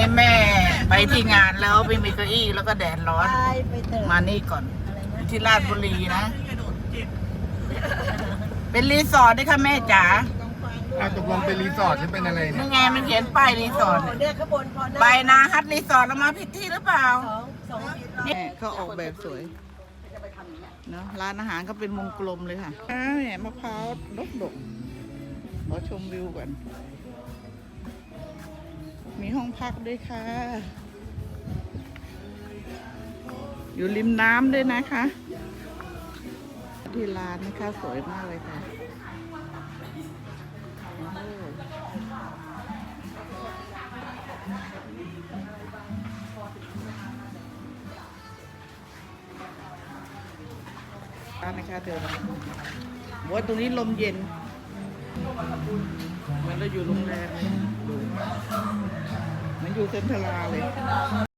นี้แม่ไปที่งานแล้วไม่มีเก้าอี้แล้วก็แดดร้อน ไปไปเถอะมานี่ก่อนที่ราชบุรีนะ เป็นรีสอร์ทด้วยค่ะแม่จ๋าอ้าวตกลงเป็นรีสอร์ทหรือเป็นอะไรเนี่นี่ยไงมันเขียนป้ายรีสอร์ทเนี่ยขบวนพอหน้าใบนาฮัทรีสอร์ทเรามาผิดที่หรือเปล่า สองสองผิดนี่เขาออกแบบสวยเนาะร้านอาหารก็เป็นวงกลมเลยค่ะอ้าวเนี่ยมะพร้าวดกดกๆขอชมวิวก่อนมีห้อง พักด้วยค่ะ อยู่ริมน้ำด้วยนะคะ ที่ร้านนะคะสวยมากเลยค่ะร้านนะคะเดินมาตรงนี้ลมเย็นเหมือนเราอยู่โรงแรมเลย อยู่เซ็นทรัลลาเลย